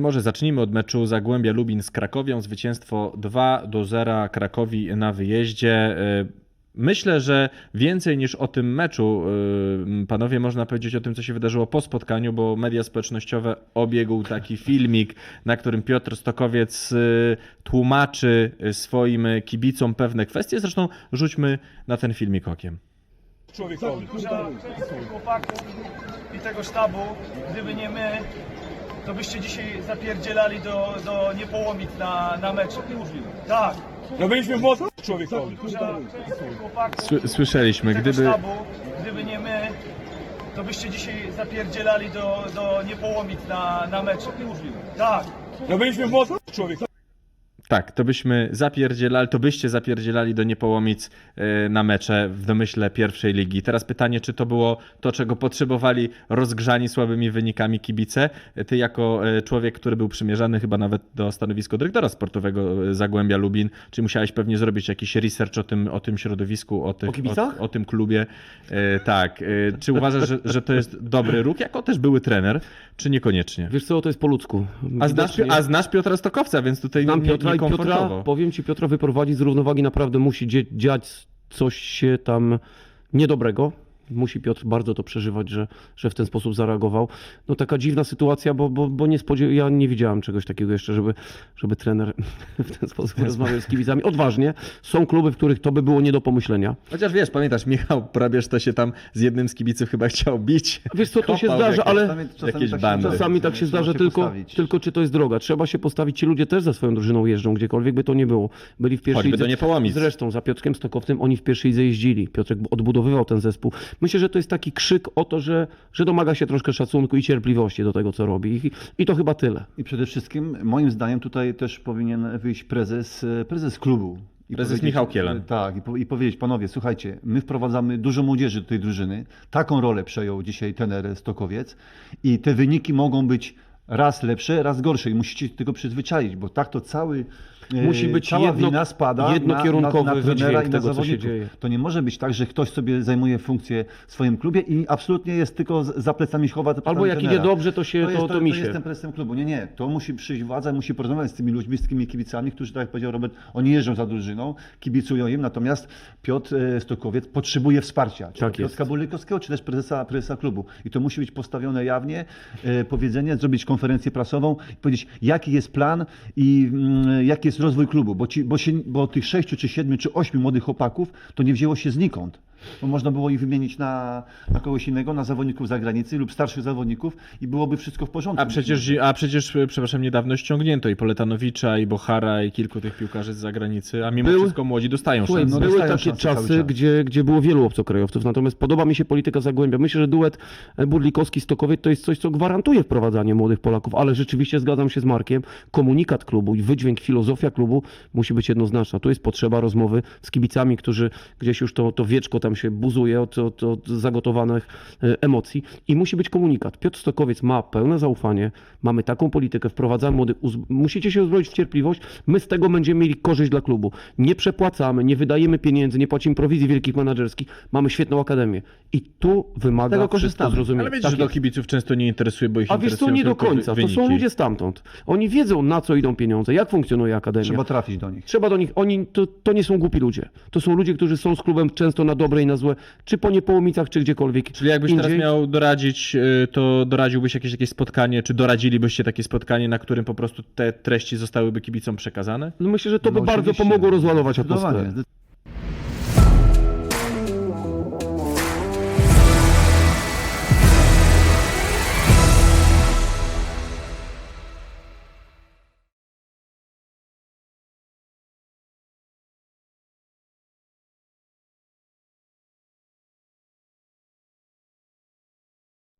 I może zacznijmy od meczu Zagłębia Lubin z Krakowią. Zwycięstwo 2 do 0 Krakowi na wyjeździe. Y, Myślę, że więcej niż o tym meczu, y, panowie, można powiedzieć o tym, co się wydarzyło po spotkaniu, bo media społecznościowe obiegł taki filmik, na którym Piotr Stokowiec y, tłumaczy swoim kibicom pewne kwestie. Zresztą rzućmy na ten filmik okiem. człowiekowi. chłopaków i tego sztabu, gdyby nie my, to byście dzisiaj zapierdzielali do, do Niepołomic na, na meczu. Tak. No byliśmy mocni człowiekowi. chłopaków Sły- Słyszeliśmy, tego gdyby... sztabu, gdyby nie my, to byście dzisiaj zapierdzielali do, do Niepołomic na, na meczu. Tak. No byliśmy mocni człowiekowi. Tak, to byśmy zapierdzielali, to byście zapierdzielali do Niepołomic e, na mecze w domyśle pierwszej ligi. Teraz pytanie, czy to było to, czego potrzebowali rozgrzani słabymi wynikami kibice? Ty jako e, człowiek, który był przymierzany chyba nawet do stanowiska dyrektora sportowego e, Zagłębia Lubin, czy musiałeś pewnie zrobić jakiś research o tym, o tym środowisku, o, tych, O o, o tym klubie? Tak. Czy uważasz, że, że to jest dobry ruch? Jako też były trener, czy niekoniecznie? Wiesz co, to jest po ludzku. A znasz, a znasz Piotra Stokowca, więc tutaj Znam Piotra Piotra, powiem ci, Piotra wyprowadzić z równowagi naprawdę musi dzie- dziać coś się tam niedobrego. Musi Piotr bardzo to przeżywać, że, że w ten sposób zareagował. No taka dziwna sytuacja, bo, bo, bo nie spodziew... ja nie widziałem czegoś takiego jeszcze, żeby, żeby trener w ten sposób rozmawiał z kibicami. Odważnie. Są kluby, w których to by było nie do pomyślenia. Chociaż wiesz, pamiętasz, Michał Probierz to się tam z jednym z kibiców chyba chciał bić. Wiesz co, to się zdarza, jakieś- ale Czasami- czasami jakieś tak się bandy. zdarza. Czasami tak się zdarza, się tylko, postawić. tylko czy to jest droga. Trzeba się postawić. Ci ludzie też za swoją drużyną jeżdżą, gdziekolwiek by to nie było. Byli w pierwszej Choćby lidze. do Niepołomic. Zresztą za Piotrkiem Stokowcem oni w pierwszej lidze jeździli. Piotrek odbudowywał ten zespół. Myślę, że to jest taki krzyk o to, że, że domaga się troszkę szacunku i cierpliwości do tego, co robi. I, I to chyba tyle. I przede wszystkim, moim zdaniem, tutaj też powinien wyjść prezes, prezes klubu. I Prezes Michał Kielan. e, Tak, i, po, i powiedzieć, panowie, słuchajcie, my wprowadzamy dużo młodzieży do tej drużyny. Taką rolę przejął dzisiaj tener Stokowiec i te wyniki mogą być raz lepsze, raz gorsze i musicie się tego przyzwyczaić, bo tak to cały e, Musi być cała jedno- wina spada jednokierunkowy na, na, na trenera i na tego, co się zawodników. dzieje. To nie może być tak, że ktoś sobie zajmuje funkcję w swoim klubie i absolutnie jest tylko za plecami chowa Albo jak idzie trenera. dobrze, to się to, jest, to, to, to jestem prezesem klubu. Nie, nie. To musi przyjść władza, musi porozmawiać z tymi ludźmi, z tymi kibicami, którzy, tak jak powiedział Robert, oni jeżdżą za drużyną, kibicują im, natomiast Piotr e, Stokowiec potrzebuje wsparcia. Czy Tak. Piotra Bulikowskiego, czy też prezesa, prezesa klubu. I to musi być postawione jawnie, e, powiedzenie, zrobić konferencję prasową i powiedzieć, jaki jest plan i mm, jaki jest rozwój klubu, bo, ci, bo, się, bo tych sześciu, czy siedmiu, czy ośmiu młodych chłopaków to nie wzięło się znikąd. Bo można było ich wymienić na, na kogoś innego, na zawodników z zagranicy lub starszych zawodników i byłoby wszystko w porządku. A przecież, a przecież, przepraszam, niedawno ściągnięto i Poletanowicza, i Bohara, i kilku tych piłkarzy z zagranicy, a mimo Był- wszystko młodzi dostają Słuchaj, szansę. no były dostają takie szansę cały czasy, czas. gdzie, gdzie było wielu obcokrajowców, natomiast podoba mi się polityka Zagłębia. Myślę, że duet Burlikowski-Stokowiec to jest coś, co gwarantuje wprowadzanie młodych Polaków, ale rzeczywiście zgadzam się z Markiem, komunikat klubu i wydźwięk, filozofia klubu musi być jednoznaczna. Tu jest potrzeba rozmowy z kibicami, którzy gdzieś już to, to wieczko tam się buzuje od, od, od zagotowanych e, emocji i musi być komunikat. Piotr Stokowiec ma pełne zaufanie, mamy taką politykę, wprowadzamy młodych, uz- musicie się uzbroić w cierpliwość, my z tego będziemy mieli korzyść dla klubu. Nie przepłacamy, nie wydajemy pieniędzy, nie płacimy prowizji wielkich menedżerskich, mamy świetną akademię i tu wymaga Tego korzystamy. zrozumienia. Ale wiecie, Tak że kibiców często nie interesuje, bo ich A wiesz co, nie do końca. To są wyniki. ludzie stamtąd. Oni wiedzą, na co idą pieniądze, jak funkcjonuje akademia. Trzeba trafić do nich. Trzeba do nich, oni to, to nie są głupi ludzie. To są ludzie, którzy są z klubem często na dobre i na złe, czy po niepołomicach, czy gdziekolwiek. Czyli jakbyś indziej. teraz miał doradzić, y, to doradziłbyś jakieś, jakieś spotkanie, czy doradzilibyście takie spotkanie, na którym po prostu te treści zostałyby kibicom przekazane? No myślę, że to by No bardzo oczywiście. pomogło rozładować atmosferę. Zdecydowanie.